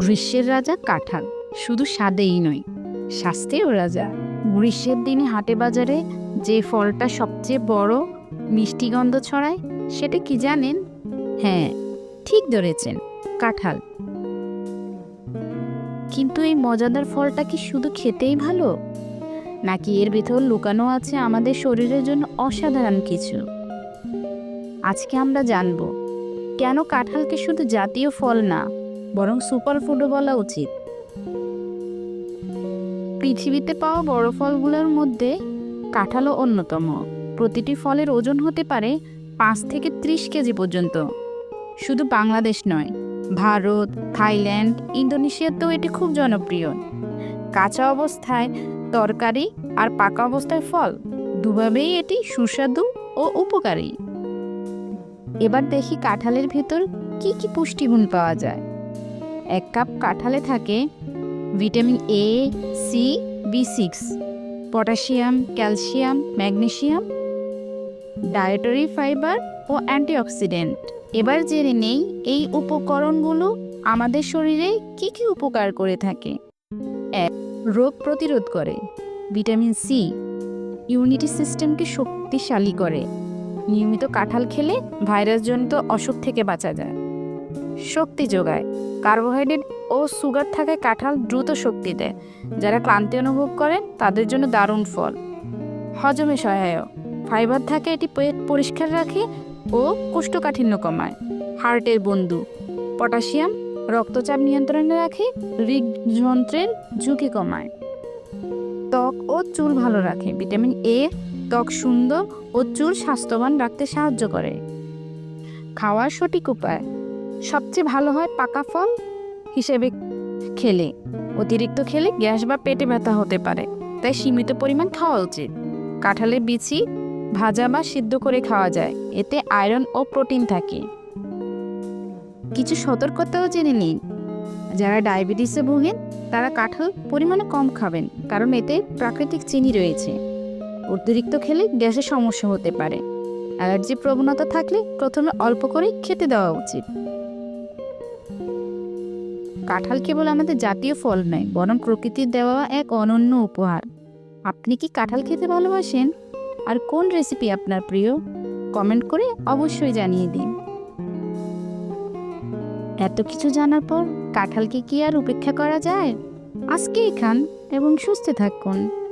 গ্রীষ্মের রাজা কাঁঠাল। শুধু স্বাদেই নয় স্বাস্থ্যেও রাজা। গ্রীষ্মের দিনে হাটে বাজারে যে ফলটা সবচেয়ে বড় মিষ্টি গন্ধ ছড়ায়, সেটা কি জানেন? হ্যাঁ ঠিক ধরেছেন, কাঁঠাল। কিন্তু এই মজাদার ফলটা কি শুধু খেতেই ভালো? নাকি এর ভেতর লুকানো আছে আমাদের শরীরের জন্য অসাধারণ কিছু? আজকে আমরা জানব, কেন কাঁঠালকে শুধু জাতীয় ফল না বরং সুপার ফুডও বলা উচিত। পৃথিবীতে পাওয়া বড় ফলগুলোর মধ্যে কাঁঠালও অন্যতম। প্রতিটি ফলের ওজন হতে পারে পাঁচ থেকে ত্রিশ কেজি পর্যন্ত। শুধু বাংলাদেশ নয়, ভারত, থাইল্যান্ড, ইন্দোনেশিয়াতেও এটি খুব জনপ্রিয়। কাঁচা অবস্থায় তরকারি আর পাকা অবস্থায় ফল দুভাবেই এটি সুস্বাদু ও উপকারী। এবার দেখি কাঁঠালের ভেতর কি কি পুষ্টিগুণ পাওয়া যায়। এক কাপ কাঁঠালে থাকে vitamin A C B six potassium, calcium, magnesium, dietary fibre O antioxidant. এবার জেনে নেই এই উপকরণগুলো আমাদের শরীরে কি কি উপকার করে থাকে। এক, রোগ প্রতিরোধ করে। ভিটামিন সি ইউনিটি সিস্টেমকে শক্তিশালী করে। নিয়মিত কাঁঠাল খেলে ভাইরাসজনিত অসুখ থেকে বাঁচা যায়। শক্তি যোগায়। কার্বোহাইড্রেট ও সুগার থাকায় কাঁঠাল দ্রুত শক্তি দেয়, যারা ক্লান্তি অনুভব করেন তাদের জন্য দারুণ ফল। হজমে সহায়ক। ফাইবার থাকে এটি পেট পরিষ্কার রাখে ও কোষ্ঠকাঠিন্য কমায়। হার্টের বন্ধু। পটাশিয়াম রক্তচাপ নিয়ন্ত্রণে রাখে হৃদযন্ত্রের ঝুঁকি কমায়। ত্বক ও চুল ভালো রাখে। ভিটামিন এ ত্বক সুন্দর ও চুল স্বাস্থ্যবান রাখতে সাহায্য করে। খাওয়ার সঠিক উপায়। সবচেয়ে ভালো হয় পাকা ফল হিসেবে খেলে। অতিরিক্ত খেলে গ্যাস বা পেটে ব্যথা হতে পারে। তাই সীমিত পরিমাণ খাওয়া উচিত। কাঁঠালের বিচি ভাজা বা সিদ্ধ করে খাওয়া যায়। এতে আয়রন ও প্রোটিন থাকে। কিছু সতর্কতাও জেনে নিন। যারা ডায়াবেটিসে ভোগেন, তারা কাঁঠাল পরিমাণে কম খাবেন, কারণ এতে প্রাকৃতিক চিনি রয়েছে। অতিরিক্ত খেলে গ্যাসের সমস্যা হতে পারে। অ্যালার্জি প্রবণতা থাকলে প্রথমে অল্প করে খেতে দেওয়া উচিত। কাঁঠাল কেবল আমাদের জাতীয় ফল নয়, বরং প্রকৃতির দেওয়া এক অনন্য উপহার। আপনি কি কাঁঠাল খেতে ভালোবাসেন? আর কোন রেসিপি আপনার প্রিয়? কমেন্ট করে অবশ্যই জানিয়ে দিন। এত কিছু জানার পর কাঁঠালকে কি আর উপেক্ষা করা যায়? আজকেই খান এবং সুস্থ থাকুন।